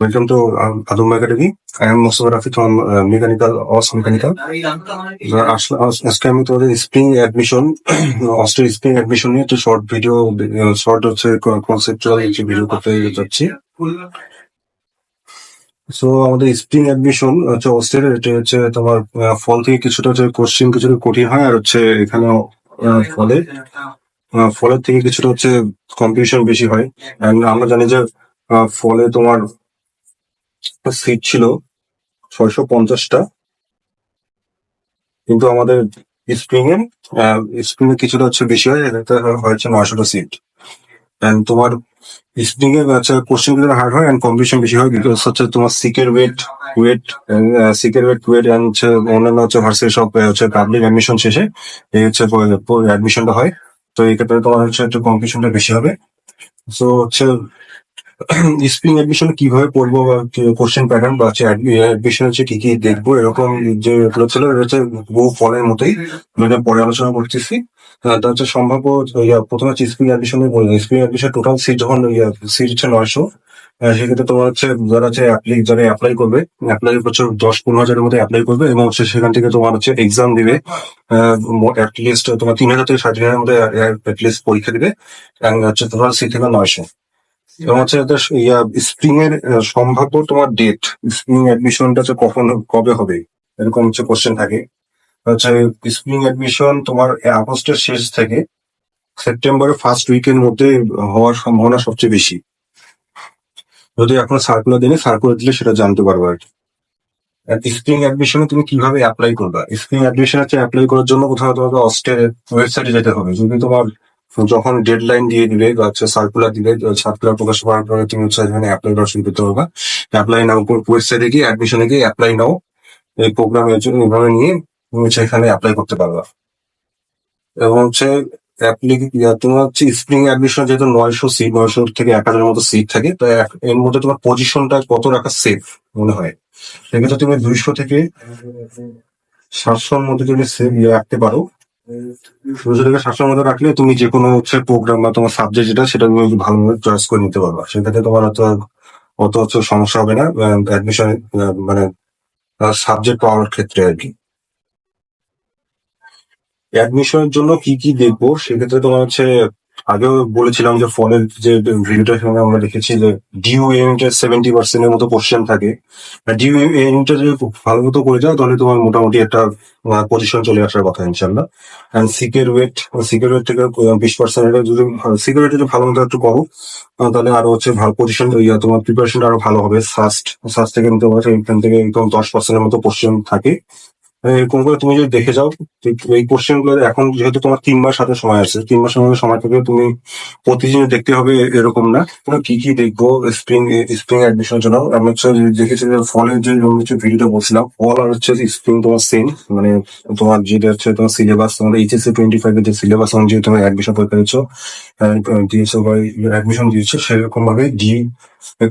Welcome to um, Adum Academy. I am Mustafa Rafi from uh, Mechanical Os Mechanical. আজকে আমি তোমাদের spring admission অস্টের spring admission নিয়ে একটা শর্ট ভিডিও শর্ট হচ্ছে কনসেপ্টুয়াল যে ভিডিও করতে যাচ্ছি সো আমাদের স্প্রিং অ্যাডমিশন হচ্ছে অস্টের এটা হচ্ছে তোমার ফল থেকে কিছুটা হচ্ছে কোশ্চেন কিছুটা কঠিন হয় আর হচ্ছে এখানে ফলে ফলের থেকে কিছুটা হচ্ছে কম্পিটিশন বেশি হয় আমরা জানি যে ফলে তোমার সিট ছিল ছয়শো পঞ্চাশটা। কিন্তু আমাদের স্প্রিং এ স্প্রিং এ কিছুটা হচ্ছে বেশি হয়, এটাতে হয়েছে নয়শোটা সিট এন্ড তোমার স্প্রিং এ হচ্ছে কোশ্চেনগুলো হার্ড হয় এন্ড কম্পিটিশন বেশি হয় বিকজ হচ্ছে তোমার সিকের ওয়েট ওয়েট সিকের ওয়েট ওয়েট এন্ড হচ্ছে অন্যান্য হচ্ছে ভার্সিটি সব হচ্ছে পাবলিক অ্যাডমিশন শেষে এই হচ্ছে অ্যাডমিশনটা হয়। তো এই ক্ষেত্রে তোমার হচ্ছে একটু কম্পিটিশনটা বেশি হবে। সো হচ্ছে স্প্রিং অ্যাডমিশন কীভাবে পড়ব বা কোশ্চেন প্যাটার্ন বা হচ্ছে অ্যাডমিশন হচ্ছে কি কি দেখব? এরকম যে ছিল হচ্ছে বহু ফলের মতোই। যেটা পরে আলোচনা করতেছি। তা হচ্ছে সম্ভাব্য প্রথমে হচ্ছে স্প্রিং অ্যাডমিশনে বলব স্প্রিং অ্যাডমিশন টোটাল সিট যখন সিট হচ্ছে নয়শো সেক্ষেত্রে তোমার হচ্ছে, যারা হচ্ছে অ্যাপ্লাই যারা অ্যাপ্লাই করবে অ্যাপ্লাই হচ্ছে দশ পনেরো হাজারের মধ্যে অ্যাপ্লাই করবে এবং হচ্ছে সেখান থেকে তোমার হচ্ছে এক্সাম দিবে। অ্যাটলিস্ট তোমার তিন হাজার থেকে সাড়ে তিন হাজারের মধ্যে অ্যাটলিস্ট পরীক্ষা দিবে। হচ্ছে টোটাল সিট থেকে নয়শো। এবং হচ্ছে এদের ইয়া স্প্রিং এর সম্ভাব্য তোমার ডেট স্প্রিং অ্যাডমিশনটা হচ্ছে কখন, কবে হবে? এরকম হচ্ছে কোশ্চেন থাকে। হচ্ছে স্প্রিং অ্যাডমিশন তোমার আগস্টের শেষ থেকে সেপ্টেম্বরের ফার্স্ট উইকের মধ্যে হওয়ার সম্ভাবনা সবচেয়ে বেশি। যদি এখন সার্কুলার দিনে সার্কুলার দিলে সেটা জানতে পারব আর কি। স্প্রিং অ্যাডমিশনে তুমি কীভাবে অ্যাপ্লাই করবা? স্প্রিং অ্যাডমিশন হচ্ছে অ্যাপ্লাই করার জন্য কোথাও তোমাকে অস্টের ওয়েবসাইটে যেতে হবে। যদি তোমার যখন ডেডলাইন দিয়ে দিবে হচ্ছে সার্কুলার দিবে সার্কুলার প্রকাশ করার পরে তুমি হচ্ছে এখানে অ্যাপ্লাই শুরু করতে পারবা। অ্যাপ্লাই নাও ওয়েবসাইটে গিয়ে অ্যাডমিশনে গিয়ে অ্যাপ্লাই নাও এই প্রোগ্রামের জন্য এইভাবে নিয়ে তুমি হচ্ছে এখানে অ্যাপ্লাই করতে পারবা। এবং হচ্ছে তোমার হচ্ছে স্প্রিং অ্যাডমিশন যেহেতু নয়শো সিট নয়শো থেকে এক হাজারের মতো সিট থাকে, তো এর মধ্যে তোমার পজিশনটা কত রাখা সেফ মনে হয়? সেক্ষেত্রে তুমি দুইশো থেকে সাতশোর মধ্যে তুমি সেভ রাখতে পারো থেকে সাতশোর মধ্যে রাখলে তুমি যে কোনো হচ্ছে প্রোগ্রাম বা তোমার সাবজেক্ট যেটা, সেটা তুমি ভালোভাবে চয়েস করে নিতে পারবা। সেক্ষেত্রে তোমার অত অত হচ্ছে সমস্যা হবে না অ্যাডমিশন মানে সাবজেক্ট পাওয়ার ক্ষেত্রে আর কি। অ্যাডমিশনের জন্য কি কি দেখব, সেক্ষেত্রে তোমার হচ্ছে আগেও বলেছিলাম যে ফলের যে ভিডিওটা সঙ্গে আমরা দেখেছি যে ডিউ ইউনিটের সেভেন্টি পার্সেন্টের মতো কোশ্চেন থাকে। ডিউ ইউনিটটা যদি ভালো মতো করে যাও, তাহলে তোমার মোটামুটি একটা পজিশন চলে আসার কথা ইনশাল্লাহ অ্যান্ড সিকের ওয়েট সিকের ওয়েট থেকে বিশ পার্সেন্ট যদি সিকের ওয়েট যদি ভালো মতো একটু করো তাহলে আরও হচ্ছে ভালো পজিশন তোমার প্রিপারেশনটা আরও ভালো হবে। ফার্স্ট ফার্স্ট থেকে নিতে পারছ এখান থেকে একদম দশ পার্সেন্টের মতো কোশ্চেন থাকে। এরকম করে তুমি যদি দেখে যাও এই কোশ্চেনগুলো এখন যেহেতু তোমার তিন মাস হাতে সময় আছে, তিন মাসের মধ্যে সময় থেকে তুমি প্রতিদিন দেখতে হবে এরকম না। তুমি কি কি দেখব স্প্রিং স্প্রিং অ্যাডমিশনের জন্য? আমি হচ্ছে দেখেছি যে ফলের যে হচ্ছে ভিডিওটা বলছিলাম ফল আর হচ্ছে স্প্রিং তোমার সেম মানে তোমার যেটা হচ্ছে তোমার সিলেবাস তোমার এইচএসসি টোয়েন্টি ফাইভ এর যে সিলেবাস অনুযায়ী তোমার অ্যাডমিশন পরীক্ষা দিচ্ছ দিয়েছ বা অ্যাডমিশন দিয়েছ সেরকম ভাবে ডি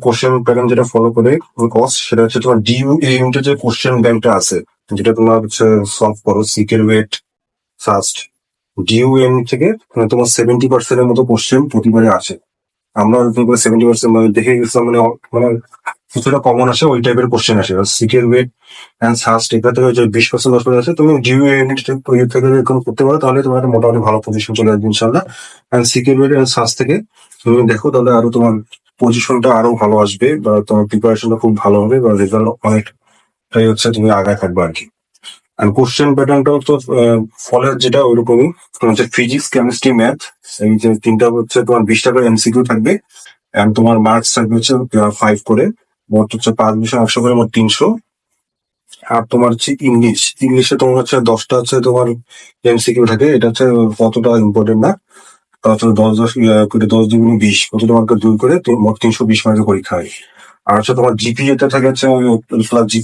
কোশ্চেন প্যাটার্ন যেটা ফলো করে কস সেটা হচ্ছে তোমার ডিউ এই যে কোশ্চেন ব্যাংকটা আছে যেটা তোমার হচ্ছে সলভ করো সিকের ওয়েট ফার্স্ট ডিউ এম থেকে মানে তোমার সেভেন্টি পার্সেন্টের মতো কোশ্চেন প্রতিবারে আসে। আমরা সেভেন্টি পার্সেন্ট মানে দেখে গেছিলাম মানে মানে কিছুটা কমন আসে, ওই টাইপের কোশ্চেন আসে। সিকের ওয়েট অ্যান্ড সাস্ট এটা থেকে যে বিশ পার্সেন্ট দশ পার্সেন্ট আছে তুমি ডিউ ইউনিট থেকে এরকম করতে পারো, তাহলে তোমার একটা মোটামুটি ভালো পজিশন চলে আসবে ইনশাল্লাহ অ্যান্ড সিকের ওয়েট অ্যান্ড সাস্ট থেকে তুমি দেখো, তাহলে আরও তোমার পজিশনটা আরও ভালো আসবে বা তোমার প্রিপারেশনটা খুব ভালো হবে বা রেজাল্ট অনেকটাই হচ্ছে তুমি আগায় থাকবে আর কি। আর কোশ্চেন প্যাটার্নটাও তো ফলের যেটা ওইরকমই হচ্ছে ফিজিক্স কেমিস্ট্রি ম্যাথ এই যে তিনটা হচ্ছে তোমার বিশ টাকার এমসিকিউ থাকবে এন্ড তোমার মার্কস থাকবে হচ্ছে ফাইভ করে, মোট হচ্ছে পাঁচ বিষয় একশো করে মোট তিনশো। আর তোমার হচ্ছে ইংলিশ, ইংলিশে তোমার হচ্ছে দশটা হচ্ছে তোমার এমসিকিউ থাকে, এটা হচ্ছে কতটা ইম্পর্টেন্ট না? দশ দশ করে দশ দুগুণ বিশ কতটা মার্কের দুই করে মোট তিনশো বিশ মার্কের পরীক্ষা হয়। আর হচ্ছে তোমার জিপিএ টা থাকে হচ্ছে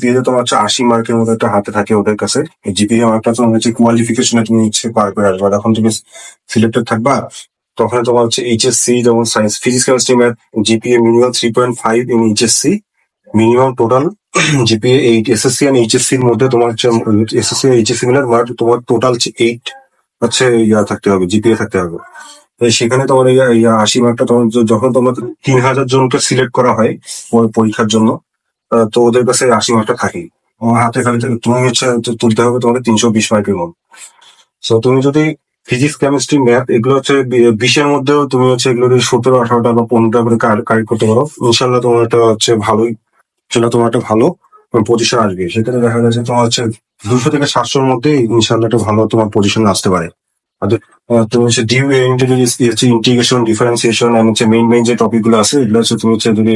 তে তোমার হচ্ছে আশি মার্কের মতো একটা হাতে থাকে ওদের কাছে। জিপিএ মার্কটা তোমার হচ্ছে কোয়ালিফিকেশনে তুমি হচ্ছে পার করে আসবে। এখন তুমি সিলেক্টেড থাকবা তখন তোমার হচ্ছে এইচএসসি যেমন science physics chemistry math GPA minimum three point five in HSC minimum total GPA eight SSC R HSC এর মধ্যে তোমার হচ্ছে এসএসসি এইচএসসি মিলে তোমার টোটাল হচ্ছে এইট হচ্ছে ইয়া থাকতে হবে জিপিএ থাকতে হবে। সেখানে তোমার এই আশি মার্কটা তোমার যখন তোমার তিন হাজার জনকে সিলেক্ট করা হয় পরীক্ষার জন্য তো ওদের কাছে আশি মার্কটা থাকে তোমার হাতে খালি তুমি হচ্ছে তুলতে হবে তোমাকে তিনশো বিশ মার্কের মতো। সো তুমি যদি ফিজিক্স কেমিস্ট্রি ম্যাথ এগুলো হচ্ছে বিশের মধ্যেও তুমি হচ্ছে এগুলো যদি সতেরো, আঠারোটা বা পনেরোটা করে কারেক্ট করতে পারো ইনশাল্লাহ তোমার একটা হচ্ছে ভালোই, সেটা তোমার একটা ভালো পজিশন আসবে। সেখানে দেখা যাচ্ছে তোমার হচ্ছে দুশো থেকে সাতশোর মধ্যে ইনশাল্লাহ একটা ভালো তোমার পজিশন আসতে পারে। তুমি হচ্ছে ডিউ হচ্ছে ইন্টিগ্রেশন ডিফারেন্সিয়েশন এন্ড হচ্ছে মেইন মেইন যে টপিকগুলো আছে, এগুলো হচ্ছে তুমি হচ্ছে যদি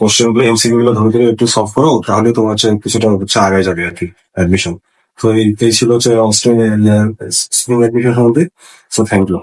কোশ্চেনগুলো এমসিকিউ গুলো ধরে ধরে একটু সলভ করো, তাহলে তোমার হচ্ছে কিছুটা হচ্ছে আগে যাবে আর কি অ্যাডমিশন তো এই ছিল হচ্ছে অস্ট্রেলিয়া অ্যাডমিশন সম্বন্ধে। So thank you